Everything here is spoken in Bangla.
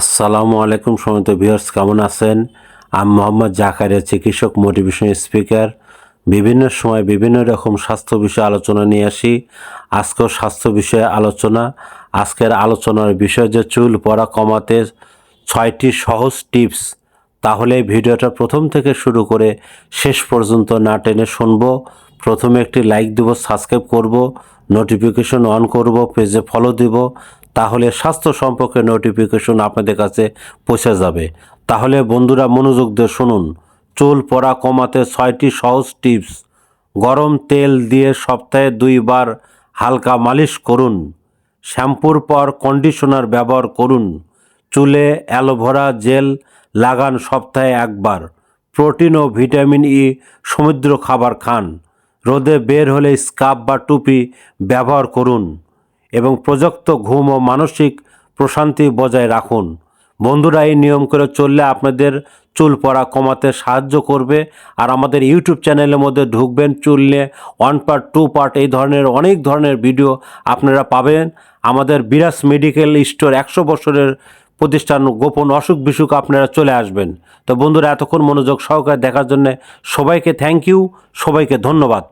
আসসালামু আলাইকুম সমিত ভিউয়ার্স, কেমন আছেন? আমি মোহাম্মদ জাকারিয়া, চিকিৎসক মোটিভেশন স্পিকার বিভিন্ন সময় বিভিন্ন রকম স্বাস্থ্য বিষয়ে আলোচনা নিয়ে আসি। আজকেও স্বাস্থ্য বিষয়ে আলোচনা। আজকের আলোচনার বিষয় যে চুল পড়া কমাতে ছয়টি সহজ টিপস, তাহলে ভিডিওটা প্রথম থেকে শুরু করে শেষ পর্যন্ত না টেনে শুনব। প্রথমে একটি লাইক দিব সাবস্ক্রাইব করব নোটিফিকেশন অন করব পেজে ফলো দিব। তাহলে স্বাস্থ্য সম্পর্কে নোটিফিকেশন আপনাদের কাছে পৌঁছে যাবে। তাহলে বন্ধুরা মনোযোগ দিয়ে শুনুন। চুল পড়া কমাতে ছয়টি সহজ টিপস গরম তেল দিয়ে সপ্তাহে দুইবার হালকা মালিশ করুন। শ্যাম্পুর পর কন্ডিশনার ব্যবহার করুন। চুলে অ্যালোভেরা জেল লাগান সপ্তাহে একবার। প্রোটিন ও ভিটামিন ই সমুদ্র খাবার খান। রোদে বের হলে স্কার্ফ বা টুপি ব্যবহার করুন। এবং প্রযুক্ত ঘুম ও মানসিক প্রশান্তি বজায় রাখুন। বন্ধুরা, এই নিয়ম করে চললে আপনাদের চুল পড়া কমাতে সাহায্য করবে আর আমাদের ইউটিউব চ্যানেলের মধ্যে ঢুকবেন চুল নিয়ে ওয়ান পার্ট, টু পার্ট, এই ধরনের অনেক ধরনের ভিডিও আপনারা পাবেন। আমাদের বিরাস মেডিকেল স্টোর একশো বছরের প্রতিষ্ঠান, গোপন অসুখ বিসুখ আপনারা চলে আসবেন। তো বন্ধুরা, এতক্ষণ মনোযোগ সহকারে দেখার জন্য সবাইকে থ্যাংক ইউ সবাইকে ধন্যবাদ।